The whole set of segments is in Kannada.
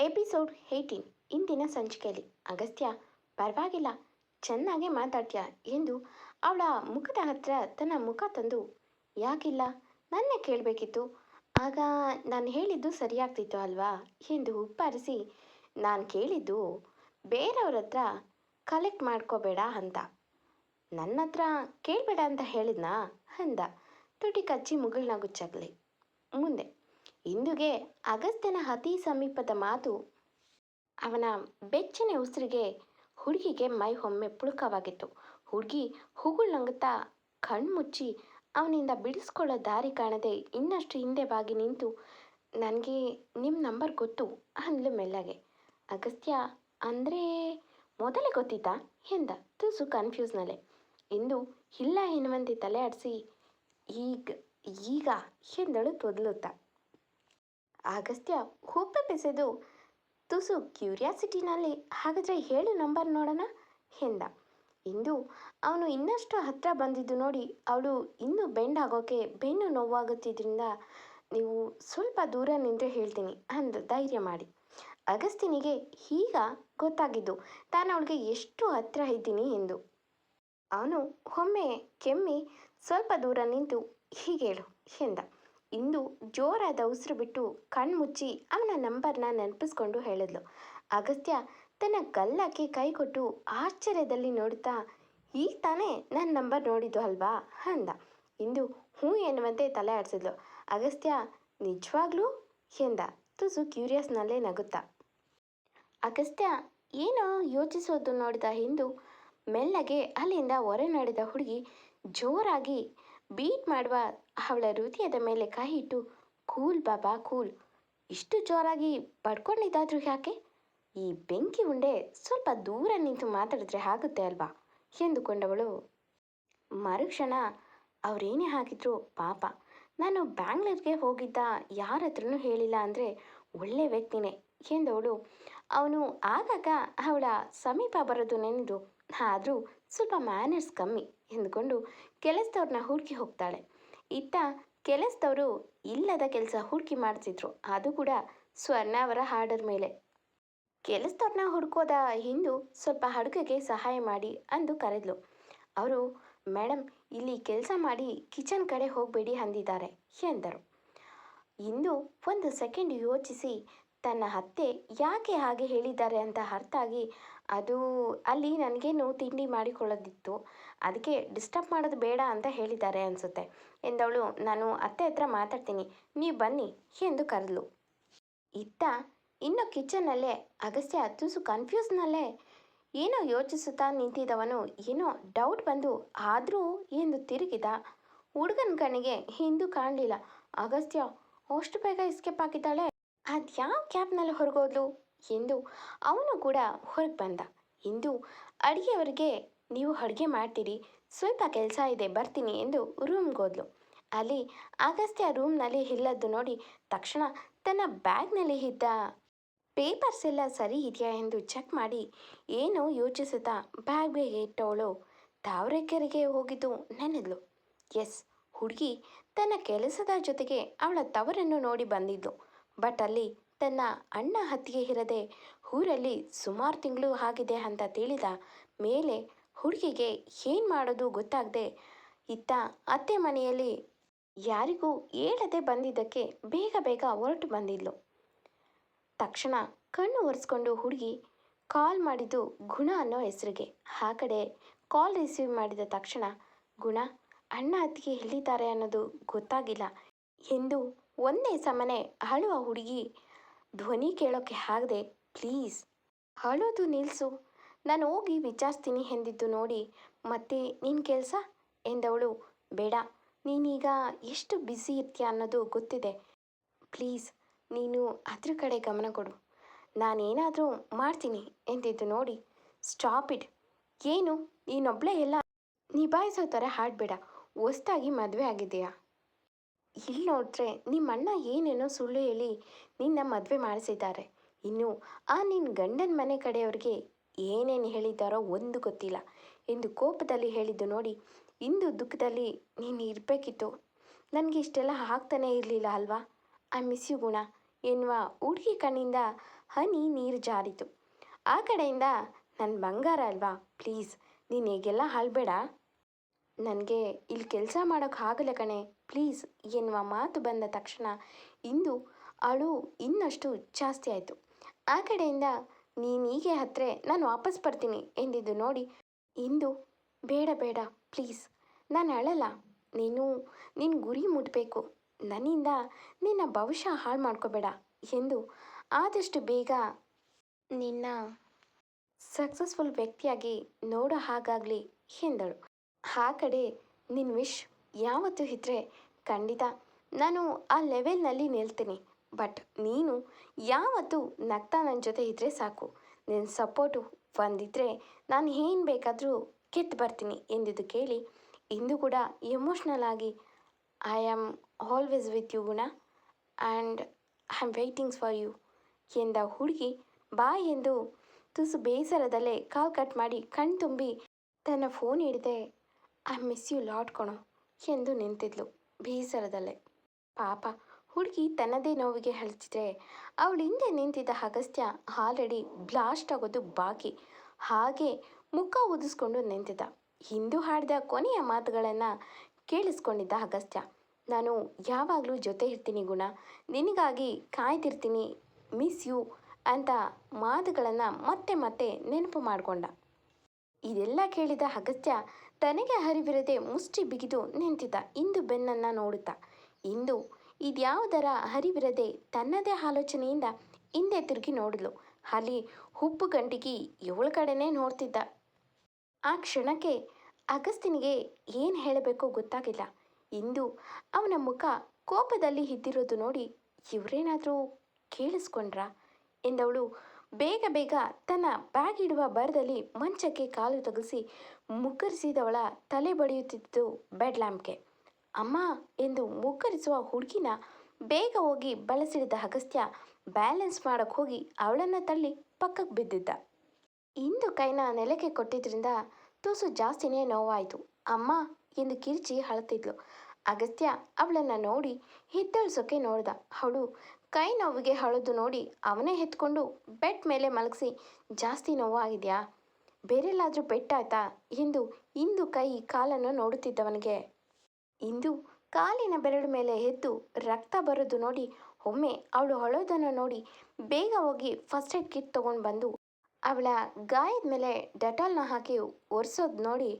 ಎಪಿಸೋಡ್ ಏಯ್ಟೀನ್ ಇಂದಿನ ಸಂಚಿಕೆಯಲ್ಲಿ. ಅಗಸ್ತ್ಯ, ಪರವಾಗಿಲ್ಲ, ಚೆನ್ನಾಗೇ ಮಾತಾಡ್ತೀಯ ಎಂದು ಅವಳ ಮುಖದ ಹತ್ರ ತನ್ನ ಮುಖ ತಂದು, ಯಾಕಿಲ್ಲ, ನನ್ನ ಕೇಳಬೇಕಿತ್ತು. ಆಗ ನಾನು ಹೇಳಿದ್ದು ಸರಿಯಾಗ್ತಿತ್ತು ಅಲ್ವಾ? ಎಂದು ಉಪ್ಪಾರಿಸಿ, ನಾನು ಕೇಳಿದ್ದು ಬೇರೆಯವ್ರ ಹತ್ರ ಕಲೆಕ್ಟ್ ಮಾಡ್ಕೋಬೇಡ ಅಂತ. ನನ್ನ ಹತ್ರ ಕೇಳಬೇಡ ಅಂತ ಹೇಳಿದ್ನಾ? ಅಂದ ತುಟಿ ಕಚ್ಚಿ ಮುಗುಳನ್ನ ಗುಚ್ಚಾಗಲಿ ಮುಂದೆ ಇಂದುಗೆ ಅಗಸ್ತ್ಯನ ಅತಿ ಸಮೀಪದ ಮಾತು ಅವನ ಬೆಚ್ಚನೆ ಉಸಿರಿಗೆ ಹುಡುಗಿಗೆ ಮೈ ಒಮ್ಮೆ ಪುಳುಕವಾಗಿತ್ತು. ಹುಡುಗಿ ಹುಗುಳ್ನಂಗುತ್ತಾ ಕಣ್ಮುಚ್ಚಿ ಅವನಿಂದ ಬಿಡಿಸ್ಕೊಳ್ಳೋ ದಾರಿ ಕಾಣದೆ ಇನ್ನಷ್ಟು ಹಿಂದೆ ಬಾಗಿ ನಿಂತು, ನನಗೆ ನಿಮ್ಮ ನಂಬರ್ ಗೊತ್ತು ಅಂದ್ಲು ಮೆಲ್ಲಗೆ. ಅಗಸ್ತ್ಯ, ಅಂದರೆ ಮೊದಲೇ ಗೊತ್ತಿತ್ತಾ? ಎಂದ ತುಸು ಕನ್ಫ್ಯೂಸ್ನಲ್ಲೇ. ಎಂದು ಇಲ್ಲ ಎನ್ನುವಂತೆ ತಲೆ ಆಡಿಸಿ, ಈಗ ಈಗ ಎಂದಳು ತೊದಲುತ್ತಾ. ಅಗಸ್ತ್ಯ ಹುಬ್ಬೆ ಬೆಸೆದು ತುಸು ಕ್ಯೂರಿಯಾಸಿಟಿನಲ್ಲಿ ಹಾಗಾದರೆ ಹೇಳು ನಂಬರ್ ನೋಡೋಣ ಎಂದ. ಇಂದು ಅವನು ಇನ್ನಷ್ಟು ಹತ್ತಿರ ಬಂದಿದ್ದು ನೋಡಿ ಅವಳು ಇನ್ನೂ ಬೆಂಡ್ ಆಗೋಕೆ ಬೆನ್ನು ನೋವಾಗುತ್ತಿದ್ದರಿಂದ ನೀವು ಸ್ವಲ್ಪ ದೂರ ನಿಂತು ಹೇಳ್ತೀನಿ ಅಂದು ಧೈರ್ಯ ಮಾಡಿ. ಅಗಸ್ತ್ಯನಿಗೆ ಈಗ ಗೊತ್ತಾಗಿದ್ದು ತಾನು ಅವಳಿಗೆ ಎಷ್ಟು ಹತ್ತಿರ ಇದ್ದೀನಿ ಎಂದು. ಅವನು ಒಮ್ಮೆ ಕೆಮ್ಮಿ ಸ್ವಲ್ಪ ದೂರ ನಿಂತು ಹೀಗೇಳು ಎಂದ. ಇಂದು ಜೋರಾದ ಉಸಿರು ಬಿಟ್ಟು ಕಣ್ಮುಚ್ಚಿ ಅವನ ನಂಬರ್ನ ನೆನಪಿಸ್ಕೊಂಡು ಹೇಳಿದ್ಲು. ಅಗಸ್ತ್ಯ ತನ್ನ ಗಲ್ಲಕ್ಕೆ ಕೈ ಕೊಟ್ಟು ಆಶ್ಚರ್ಯದಲ್ಲಿ ನೋಡುತ್ತಾ ಈಗ ತಾನೇ ನನ್ನ ನಂಬರ್ ನೋಡಿದ್ದು ಅಲ್ವಾ? ಅಂದ. ಇಂದು ಹ್ಞೂ ಎನ್ನುವಂತೆ ತಲೆ ಆಡಿಸಿದ್ಲು. ಅಗಸ್ತ್ಯ, ನಿಜವಾಗ್ಲೂ? ಎಂದ. ತುಸು ಕ್ಯೂರಿಯಸ್ನಲ್ಲೇ ನಗುತ್ತಾ. ಅಗಸ್ತ್ಯ, ಏನೋ ಯೋಚಿಸೋದು ನೋಡಿದ ಹಿಂದು, ಮೆಲ್ಲಗೆ ಅಲ್ಲಿಂದ ಹೊರೆ ನಡೆದ ಹುಡುಗಿ ಜೋರಾಗಿ ಬೀಟ್ ಮಾಡುವ ಅವಳ ಹೃದಯದ ಮೇಲೆ ಕೈ ಇಟ್ಟು, ಕೂಲ್ ಬಾಬಾ, ಕೂಲ್. ಇಷ್ಟು ಜೋರಾಗಿ ಪಡ್ಕೊಂಡಿದ್ದಾದ್ರೂ ಯಾಕೆ? ಈ ಬೆಂಕಿ ಉಂಡೆ ಸ್ವಲ್ಪ ದೂರ ನಿಂತು ಮಾತಾಡಿದ್ರೆ ಆಗುತ್ತೆ ಅಲ್ವಾ? ಎಂದುಕೊಂಡವಳು. ಮರುಕ್ಷಣ ಅವರೇನೇ ಹಾಕಿದ್ರು ಪಾಪ. ನಾನು ಬ್ಯಾಂಗ್ಳೂರ್ಗೆ ಹೋಗಿದ್ದ ಯಾರ ಹತ್ರನೂ ಹೇಳಿಲ್ಲ ಅಂದರೆ ಒಳ್ಳೆ ವ್ಯಕ್ತಿನೇ ಎಂದವಳು. ಅವನು ಆಗಾಗ ಅವಳ ಸಮೀಪ ಬರೋದು ನೆನೆದು ಆದರೂ ಸ್ವಲ್ಪ ಮ್ಯಾನರ್ಸ್ ಕಮ್ಮಿ ಎಂದುಕೊಂಡು ಕೆಲಸದವ್ರನ್ನ ಹುಡುಕಿ ಹೋಗ್ತಾಳೆ. ಇತ್ತ ಕೆಲಸದವರು ಇಲ್ಲದ ಕೆಲಸ ಹುಡುಕಿ ಮಾಡ್ತಿದ್ರು. ಅದು ಕೂಡ ಸ್ವರ್ಣ ಅವರ ಹಾರ್ಡರ್ ಮೇಲೆ. ಕೆಲಸದವ್ರನ್ನ ಹುಡ್ಕೋದ ಹಿಂದು ಸ್ವಲ್ಪ ಅಡುಗೆಗೆ ಸಹಾಯ ಮಾಡಿ ಅಂದು ಕರೆದ್ಲು. ಅವರು ಮೇಡಮ್ ಇಲ್ಲಿ ಕೆಲಸ ಮಾಡಿ ಕಿಚನ್ ಕಡೆ ಹೋಗಬೇಡಿ ಅಂದಿದ್ದಾರೆ ಎಂದರು. ಇಂದು ಒಂದು ಸೆಕೆಂಡ್ ಯೋಚಿಸಿ ತನ್ನ ಅತ್ತೆ ಯಾಕೆ ಹಾಗೆ ಹೇಳಿದ್ದಾರೆ ಅಂತ ಅರ್ಥ ಆಗಿ ಅದು ಅಲ್ಲಿ ನನಗೇನು ತಿಂಡಿ ಮಾಡಿಕೊಳ್ಳೋದಿತ್ತು. ಅದಕ್ಕೆ ಡಿಸ್ಟರ್ಬ್ ಮಾಡೋದು ಬೇಡ ಅಂತ ಹೇಳಿದ್ದಾರೆ ಅನಿಸುತ್ತೆ. ಎಂದವಳು, ನಾನು ಅತ್ತೆ ಹತ್ರ ಮಾತಾಡ್ತೀನಿ. ನೀವು ಬನ್ನಿ, ಎಂದು ಕರೆದ್ಲು. ಇತ್ತ ಇನ್ನು ಕಿಚನ್ನಲ್ಲೇ, ಅಗಸ್ತ್ಯ ತುಸು ಕನ್ಫ್ಯೂಸ್ನಲ್ಲೇ ಏನೋ ಯೋಚಿಸುತ್ತಾ ನಿಂತಿದ್ದವನು, ಏನೋ ಡೌಟ್ ಬಂದು ಆದರೂ ಎಂದು ತಿರುಗಿದ. ಹುಡುಗನ ಕಣ್ಣಿಗೆ ಹಿಂದೂ ಕಾಣಲಿಲ್ಲ. ಅಗಸ್ತ್ಯ, ಅಷ್ಟು ಬೇಗ ಎಸ್ಕೇಪ್ ಹಾಕಿದ್ದಾಳೆ? ಅದು ಯಾವ ಕ್ಯಾಬ್ನಲ್ಲಿ ಹೊರಗೋದ್ಲು? ಎಂದು ಅವನು ಕೂಡ ಹೊರಗೆ ಬಂದ. ಇಂದು ಅಡುಗೆಯವರಿಗೆ ನೀವು ಅಡುಗೆ ಮಾಡ್ತೀರಿ. ಸ್ವಲ್ಪ ಕೆಲಸ ಇದೆ, ಬರ್ತೀನಿ ಎಂದು ರೂಮ್ಗೆ ಹೋದ್ಲು. ಅಲ್ಲಿ ಅಗಸ್ತ್ಯ ರೂಮ್ನಲ್ಲಿ ಇಲ್ಲದ್ದು ನೋಡಿ ತಕ್ಷಣ ತನ್ನ ಬ್ಯಾಗ್ನಲ್ಲಿ ಇದ್ದ ಪೇಪರ್ಸ್ ಎಲ್ಲ ಸರಿ ಇದೆಯಾ ಎಂದು ಚೆಕ್ ಮಾಡಿ ಏನು ಯೋಚಿಸುತ್ತಾ ಬ್ಯಾಗ್ಗೆ ಇಟ್ಟವಳು. ತಾವರೆಕೆರೆಗೆ ಹೋಗಿದ್ದು ನೆನೆದ್ಲು. ಎಸ್, ಹುಡುಗಿ ತನ್ನ ಕೆಲಸದ ಜೊತೆಗೆ ಅವಳ ತವರನ್ನು ನೋಡಿ ಬಂದಿದ್ದು. ಬಟ್ ಅಲ್ಲಿ ತನ್ನ ಅಣ್ಣ ಹತ್ತಿಗೆ ಇರದೆ ಊರಲ್ಲಿ ಸುಮಾರು ತಿಂಗಳು ಆಗಿದೆ ಅಂತ ತಿಳಿದ ಮೇಲೆ ಹುಡುಗಿಗೆ ಏನು ಮಾಡೋದು ಗೊತ್ತಾಗದೆ ಇತ್ತ ಅತ್ತೆ ಮನೆಯಲ್ಲಿ ಯಾರಿಗೂ ಹೇಳದೆ ಬಂದಿದ್ದಕ್ಕೆ ಬೇಗ ಬೇಗ ಹೊರಟು ಬಂದಿದ್ಲು. ತಕ್ಷಣ ಕಣ್ಣು ಒರೆಸ್ಕೊಂಡು ಹುಡುಗಿ ಕಾಲ್ ಮಾಡಿದ್ದು ಗುಣ ಅನ್ನೋ ಹೆಸರಿಗೆ. ಆ ಕಡೆ ಕಾಲ್ ರಿಸೀವ್ ಮಾಡಿದ ತಕ್ಷಣ, ಗುಣ, ಅಣ್ಣ ಅತ್ತಿಗೆ ಎಲ್ಲಿದ್ದಾರೆ ಅನ್ನೋದು ಗೊತ್ತಾಗಿಲ್ಲ. ಎಂದು ಒಂದೇ ಸಮನೆ ಅಳುವ ಹುಡುಗಿ ಧ್ವನಿ ಕೇಳೋಕ್ಕೆ ಆಗದೆ ಪ್ಲೀಸ್ ಅಳೋದು ನಿಲ್ಲಿಸು ನಾನು ಹೋಗಿ ವಿಚಾರಿಸ್ತೀನಿ ಎಂದಿದ್ದು ನೋಡಿ, ಮತ್ತೆ ನಿನ್ನ ಕೆಲಸ? ಎಂದವಳು, ಬೇಡ, ನೀನೀಗ ಎಷ್ಟು ಬ್ಯುಸಿ ಇರ್ತೀಯ ಅನ್ನೋದು ಗೊತ್ತಿದೆ. ಪ್ಲೀಸ್, ನೀನು ಅದ್ರ ಕಡೆ ಗಮನ ಕೊಡು. ನಾನೇನಾದರೂ ಮಾಡ್ತೀನಿ ಎಂದಿದ್ದು ನೋಡಿ, ಸ್ಟಾಪ್ ಇಟ್. ಏನು? ನೀನೊಬ್ಬಳೇ ಎಲ್ಲ ನಿಭಾಯಿಸೋ ಥರ ಹಾಡಬೇಡ. ಹೊಸ್ದಾಗಿ ಮದುವೆ ಆಗಿದೆಯಾ ಇಲ್ಲಿ ನೋಡಿದ್ರೆ ನಿಮ್ಮ ಅಣ್ಣ ಏನೇನೋ ಸುಳ್ಳು ಹೇಳಿ ನಿನ್ನ ಮದುವೆ ಮಾಡಿಸಿದ್ದಾರೆ. ಇನ್ನು ಆ ನಿನ್ನ ಗಂಡನ ಮನೆ ಕಡೆಯವ್ರಿಗೆ ಏನೇನು ಹೇಳಿದ್ದಾರೋ ಒಂದು ಗೊತ್ತಿಲ್ಲ. ಎಂದು ಕೋಪದಲ್ಲಿ ಹೇಳಿದ್ದು ನೋಡಿ ಇಂದು ದುಃಖದಲ್ಲಿ ನೀನು ಇರಬೇಕಿತ್ತು. ನನಗೆ ಇಷ್ಟೆಲ್ಲ ಆಗ್ತಾನೇ ಇರಲಿಲ್ಲ ಅಲ್ವಾ? ಐ ಮಿಸ್ ಯು ಗುಣ ಎನ್ನುವ ಹುಡುಗಿ ಕಣ್ಣಿಂದ ಹನಿ ನೀರು ಜಾರಿತು. ಆ ಕಡೆಯಿಂದ ನನ್ನ ಬಂಗಾರ ಅಲ್ವಾ? ಪ್ಲೀಸ್ ನೀನು ಹೇಗೆಲ್ಲ ಹಾಳಬೇಡ. ನನಗೆ ಇಲ್ಲಿ ಕೆಲಸ ಮಾಡೋಕ್ಕಾಗಲ್ಲ ಕಣೆ. ಪ್ಲೀಸ್, ಎನ್ನುವ ಮಾತು ಬಂದ ತಕ್ಷಣ ಇಂದು ಅಳು ಇನ್ನಷ್ಟು ಜಾಸ್ತಿ ಆಯಿತು. ಆ ಕಡೆಯಿಂದ ನೀನು ಹೀಗೆ ಹತ್ತಿರ ನಾನು ವಾಪಸ್ ಬರ್ತೀನಿ ಎಂದಿದ್ದು ನೋಡಿ ಇಂದು ಬೇಡ ಬೇಡ, ಪ್ಲೀಸ್. ನಾನು ಅಳಲ್ಲ. ನೀನು ನಿನ್ನ ಗುರಿ ಮುಟ್ಟಬೇಕು ನನ್ನಿಂದ ನಿನ್ನ ಭವಿಷ್ಯ ಹಾಳು ಮಾಡ್ಕೋಬೇಡ ಎಂದು ಆದಷ್ಟು ಬೇಗ ನಿನ್ನ ಸಕ್ಸಸ್ಫುಲ್ ವ್ಯಕ್ತಿಯಾಗಿ ನೋಡೋ ಹಾಗಾಗಲಿ ಎಂದಳು. ಆ ಕಡೆ ನಿನ್ನ ವಿಶ್ ಯಾವತ್ತೂ ಇದ್ದರೆ ಖಂಡಿತ ನಾನು ಆ ಲೆವೆಲ್ನಲ್ಲಿ ನಿಲ್ತೀನಿ. ಬಟ್ ನೀನು ಯಾವತ್ತೂ ನಗ್ತಾ ನನ್ನ ಜೊತೆ ಇದ್ದರೆ ಸಾಕು. ನಿನ್ನ ಸಪೋರ್ಟು ಒಂದಿದ್ರೆ ನಾನು ಏನು ಬೇಕಾದರೂ ಕಿತ್ತು ಬರ್ತೀನಿ ಎಂದಿದ್ದು ಕೇಳಿ ಇಂದು ಕೂಡ ಎಮೋಷ್ನಲ್ ಆಗಿ I am always with you Guna and I am waitings for you ಎಂದ ಹುಡುಗಿ ಬಾ ಎಂದು ತುಸು ಬೇಸರದಲ್ಲೇ ಕಾಲ್ ಕಟ್ ಮಾಡಿ ಕಣ್ತುಂಬಿ ತನ್ನ ಫೋನ್ ಹಿಡಿದೆ ಐ ಮಿಸ್ ಯು ಲಾಟ್ ಕಣೋ, ಎಂದು ನಿಂತಿದ್ಲು ಬೇಸರದಲ್ಲೇ ಪಾಪ, ಹುಡುಗಿ ತನ್ನದೇ ನೋವಿಗೆ ಹಳಚಿದ್ರೆ ಅವಳ ಹಿಂದೆ ನಿಂತಿದ್ದ ಅಗಸ್ತ್ಯ ಆಲ್ರೆಡಿ ಬ್ಲಾಸ್ಟ್ ಆಗೋದು ಬಾಕಿ. ಹಾಗೆ ಮುಖ ಊದಿಸ್ಕೊಂಡು ನಿಂತಿದ್ದ. ಹಿಂದೂ ಹಾಡಿದ ಕೊನೆಯ ಮಾತುಗಳನ್ನು ಕೇಳಿಸ್ಕೊಂಡಿದ್ದ ಅಗಸ್ತ್ಯ. ನಾನು ಯಾವಾಗಲೂ ಜೊತೆ ಇರ್ತೀನಿ ಗುಣ, ನಿನಗಾಗಿ ಕಾಯ್ತಿರ್ತೀನಿ ಮಿಸ್ ಯು ಅಂತ ಮಾತುಗಳನ್ನು ಮತ್ತೆ ಮತ್ತೆ ನೆನಪು ಮಾಡಿಕೊಂಡ. ಇದೆಲ್ಲ ಕೇಳಿದ ಅಗಸ್ತ್ಯ ತನಗೆ ಹರಿವಿರದೆ ಮುಷ್ಟಿ ಬಿಗಿದು ನಿಂತಿದ್ದ ಇಂದು ಬೆನ್ನನ್ನು ನೋಡುತ್ತ. ಇಂದು ಇದ್ಯಾವುದರ ಹರಿವಿರದೆ ತನ್ನದೇ ಆಲೋಚನೆಯಿಂದ ಹಿಂದೆ ತಿರುಗಿ ನೋಡಿದ್ಲು ಅಲ್ಲಿ ಹುಬ್ಬು ಗಂಟಿಗೆ ಇವಳ ಕಡೆನೇ ನೋಡ್ತಿದ್ದ. ಆ ಕ್ಷಣಕ್ಕೆ ಅಗಸ್ತಿನಿಗೆ ಏನು ಹೇಳಬೇಕೋ ಗೊತ್ತಾಗಿಲ್ಲ. ಇಂದು ಅವನ ಮುಖ ಕೋಪದಲ್ಲಿ ಇದ್ದಿರೋದು ನೋಡಿ ಇವರೇನಾದರೂ ಕೇಳಿಸ್ಕೊಂಡ್ರಾ ಎಂದವಳು ಬೇಗ ಬೇಗ ತನ್ನ ಬ್ಯಾಗ್ ಇಡುವ ಬರದಲ್ಲಿ ಮಂಚಕ್ಕೆ ಕಾಲು ತಗುಲಿಸಿ ಮುಗ್ಗರಿಸಿದವಳ ತಲೆ ಬಡಿಯುತ್ತಿತ್ತು ಬೆಡ್ ಲ್ಯಾಂಪ್ಗೆ ಅಮ್ಮ ಎಂದು ಮುಗ್ಗರಿಸುವ ಹುಡುಗಿನ ಬೇಗ ಹೋಗಿ ಬಳಸಿಡಿದ ಅಗಸ್ತ್ಯ ಬ್ಯಾಲೆನ್ಸ್ ಮಾಡಕ್ಕೆ ಹೋಗಿ ಅವಳನ್ನು ತಳ್ಳಿ ಪಕ್ಕಕ್ಕೆ ಬಿದ್ದಿದ್ದ. ಇಂದು ಕೈನ ನೆಲಕ್ಕೆ ಕೊಟ್ಟಿದ್ರಿಂದ ತುಸು ಜಾಸ್ತಿನೇ ನೋವಾಯಿತು. ಅಮ್ಮ ಎಂದು ಕಿರ್ಚಿ ಅಳುತ್ತಿದ್ಲು. ಅಗಸ್ತ್ಯ ಅವಳನ್ನು ನೋಡಿ ಹಿದ್ದಳಿಸೋಕೆ ನೋಡ್ದ. ಅವಳು ಕೈ ನೋವಿಗೆ ಹಳದು ನೋಡಿ ಅವನೇ ಎತ್ಕೊಂಡು ಬೆಡ್ ಮೇಲೆ ಮಲಗಿಸಿ, ಜಾಸ್ತಿ ನೋವಾಗಿದೆಯಾ? ಬೇರೆಲ್ಲಾದರೂ ಪೆಟ್ಟಾಯ್ತಾ? ಎಂದು ಇಂದು ಕೈ ಕಾಲನ್ನು ನೋಡುತ್ತಿದ್ದವನಿಗೆ. ಇಂದು ಕಾಲಿನ ಬೆರಳು ಮೇಲೆ ಎದ್ದು ರಕ್ತ ಬರೋದು ನೋಡಿ ಒಮ್ಮೆ ಅವಳು ಹೊಳೋದನ್ನು ನೋಡಿ ಬೇಗ ಹೋಗಿ ಫಸ್ಟ್ ಏಡ್ ಕಿಟ್ ತೊಗೊಂಡು ಬಂದು ಅವಳ ಗಾಯದ ಮೇಲೆ ಡೆಟಾಲ್ನ ಹಾಕಿ ಒರೆಸೋದು ನೋಡಿ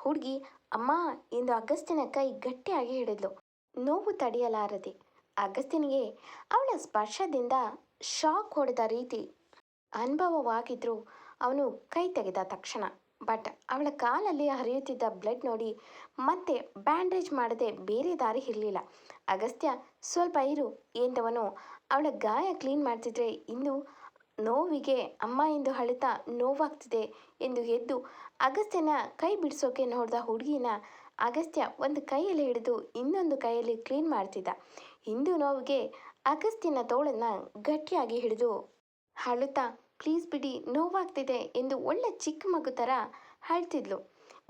ಹುಡುಗಿ, ಅಮ್ಮ ಎಂದು ಅಗಸ್ತಿನ ಕೈ ಗಟ್ಟಿಯಾಗಿ ಹಿಡಿದ್ಲು. ನೋವು ತಡೆಯಲಾರದೆ. ಅಗಸ್ತಿನಿಗೆ ಅವಳ ಸ್ಪರ್ಶದಿಂದ ಶಾಕ್ ಹೊಡೆದ ರೀತಿ ಅನುಭವವಾಗಿದ್ರೂ ಅವನು ಕೈ ತೆಗೆದ ತಕ್ಷಣ. ಬಟ್ ಅವಳ ಕಾಲಲ್ಲಿ ಹರಿಯುತ್ತಿದ್ದ ಬ್ಲಡ್ ನೋಡಿ ಮತ್ತೆ ಬ್ಯಾಂಡೇಜ್ ಮಾಡದೆ ಬೇರೆ ದಾರಿ ಇರಲಿಲ್ಲ. ಅಗಸ್ತ್ಯ ಸ್ವಲ್ಪ ಇರು ಎಂದವನು. ಅವಳ ಗಾಯ ಕ್ಲೀನ್ ಮಾಡ್ತಿದ್ರೆ ಇಂದು ನೋವಿಗೆ ಅಮ್ಮ ಎಂದು ಹಳಿತಾ ನೋವಾಗ್ತಿದೆ ಎಂದು ಎದ್ದು ಅಗಸ್ತ್ಯನ ಕೈ ಬಿಡಿಸೋಕೆ ನೋಡಿದ ಹುಡುಗಿನ ಅಗಸ್ತ್ಯ ಒಂದು ಕೈಯಲ್ಲಿ ಹಿಡಿದು ಇನ್ನೊಂದು ಕೈಯಲ್ಲಿ ಕ್ಲೀನ್ ಮಾಡ್ತಿದ್ದ. ಹಿಂದೂ ನೋವಿಗೆ ಅಗಸ್ತ್ಯನ ತೋಳನ್ನು ಗಟ್ಟಿಯಾಗಿ ಹಿಡಿದು ಅಳುತ್ತಾ ಪ್ಲೀಸ್ ಬಿಡಿ, ನೋವಾಗ್ತಿದೆ ಎಂದು ಒಳ್ಳೆ ಚಿಕ್ಕ ಮಗು ಥರ ಅಳ್ತಿದ್ಲು.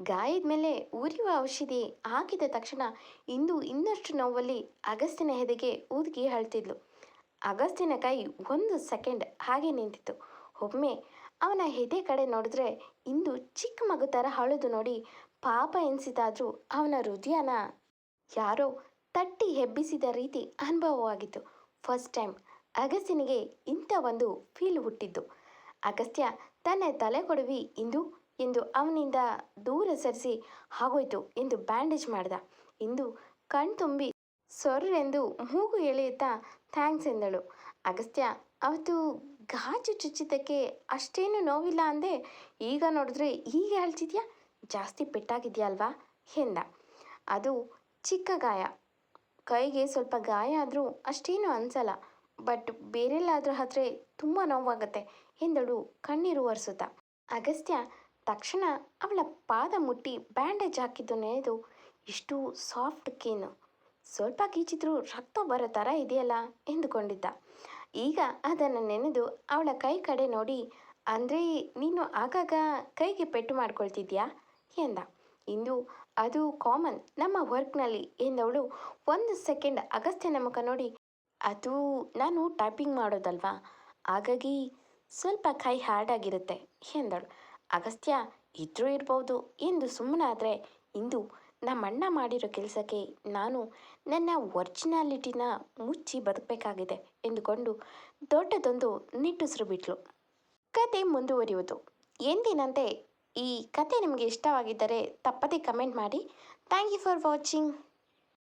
ಗಾಯದ ಮೇಲೆ ಉರಿಯುವ ಔಷಧಿ ಹಾಕಿದ ತಕ್ಷಣ ಇಂದು ಇನ್ನಷ್ಟು ನೋವಲ್ಲಿ ಅಗಸ್ತ್ಯನ ಹೆದೆಗೆ ಊದ್ಗಿ ಅಳ್ತಿದ್ಲು. ಅಗಸ್ತಿನ ಕೈ ಒಂದು ಸೆಕೆಂಡ್ ಹಾಗೆ ನಿಂತಿತ್ತು. ಒಮ್ಮೆ ಅವನ ಹೆದೆ ಕಡೆ ನೋಡಿದ್ರೆ ಇಂದು ಚಿಕ್ಕ ಮಗು ಥರ ಹಳದು ನೋಡಿ ಪಾಪ ಎನಿಸಿದಾದ್ರೂ ಅವನ ಹೃದಯನ ಯಾರೋ ತಟ್ಟಿ ಹೆಬ್ಬಿಸಿದ ರೀತಿ ಅನುಭವವಾಗಿತ್ತು. ಫಸ್ಟ್ ಟೈಮ್ ಅಗಸ್ತ್ಯನಿಗೆ ಇಂಥ ಒಂದು ಫೀಲ್ ಹುಟ್ಟಿದ್ದು. ಅಗಸ್ತ್ಯ ತನ್ನ ತಲೆ ಕೊಡವಿ ಇಂದು ಎಂದು ಅವನಿಂದ ದೂರ ಸರಿಸಿ ಆಗೋಯ್ತು ಎಂದು ಬ್ಯಾಂಡೇಜ್ ಮಾಡ್ದ. ಇಂದು ಕಣ್ತುಂಬಿ ಸೊರ್ರೆಂದು ಮೂಗು ಎಳೆಯುತ್ತಾ ಥ್ಯಾಂಕ್ಸ್ ಎಂದಳು. ಅಗಸ್ತ್ಯ ಅವತ್ತು ಗಾಜು ಚುಚ್ಚಿದ್ದಕ್ಕೆ ಅಷ್ಟೇನು ನೋವಿಲ್ಲ ಅಂದೆ, ಈಗ ನೋಡಿದ್ರೆ ಹೀಗೆ ಹೇಳ್ತಿದ್ಯಾ ಜಾಸ್ತಿ ಪೆಟ್ಟಾಗಿದೆಯಲ್ವಾ? ಎಂದ. ಅದು ಚಿಕ್ಕ ಗಾಯ. ಕೈಗೆ ಸ್ವಲ್ಪ ಗಾಯ ಆದರೂ ಅಷ್ಟೇನು ಅನಿಸಲ್ಲ. ಬಟ್ ಬೇರೆಲ್ಲಾದ್ರೂ ಆದರೆ ತುಂಬ ನೋವಾಗುತ್ತೆ ಎಂದಳು ಕಣ್ಣೀರು ಒರೆಸುತ್ತ. ಅಗಸ್ತ್ಯ ತಕ್ಷಣ ಅವಳ ಪಾದ ಮುಟ್ಟಿ ಬ್ಯಾಂಡೇಜ್ ಹಾಕಿದ್ದು ನೆನೆದು, ಇಷ್ಟು ಸಾಫ್ಟ್ ಕೀನು. ಸ್ವಲ್ಪ ಕೀಚಿದ್ರೂ ರಕ್ತ ಬರೋ ಥರ ಇದೆಯಲ್ಲ? ಎಂದುಕೊಂಡಿದ್ದ. ಈಗ ಅದನ್ನು ನೆನೆದು ಅವಳ ಕೈ ಕಡೆ ನೋಡಿ, ಅಂದರೆ ನೀನು ಆಗಾಗ ಕೈಗೆ ಪೆಟ್ಟು ಮಾಡ್ಕೊಳ್ತಿದ್ಯಾ? ಎಂದ. ಇಂದು ಅದು ಕಾಮನ್ ನಮ್ಮ ವರ್ಕ್ನಲ್ಲಿ ಎಂದವಳು, ಒಂದು ಸೆಕೆಂಡ್ ಅಗಸ್ತ್ಯನ ಮುಖ ನೋಡಿ. ಅದು ನಾನು ಟೈಪಿಂಗ್ ಮಾಡೋದಲ್ವಾ? ಹಾಗಾಗಿ ಸ್ವಲ್ಪ ಕೈ ಹಾರ್ಡ್ ಆಗಿರುತ್ತೆ, ಎಂದಳು. ಅಗಸ್ತ್ಯ ಇದ್ರೂ ಇರ್ಬೋದು, ಎಂದು ಸುಮ್ಮನಾದರೆ, ಇಂದು ನಮ್ಮಣ್ಣ ಮಾಡಿರೋ ಕೆಲಸಕ್ಕೆ ನಾನು ನನ್ನ ಒರ್ಜಿನಾಲಿಟಿನ ಮುಚ್ಚಿ ಬದುಕಬೇಕಾಗಿದೆ, ಎಂದುಕೊಂಡು ದೊಡ್ಡದೊಂದು ನಿಟ್ಟುಸಿರು ಬಿಟ್ಲು. ಕತೆ ಮುಂದುವರಿಯುವುದು. ಎಂದಿನಂತೆ ಈ ಕತೆ ನಿಮಗೆ ಇಷ್ಟವಾಗಿದ್ದರೆ ತಪ್ಪದೇ ಕಮೆಂಟ್ ಮಾಡಿ. Thank you for watching.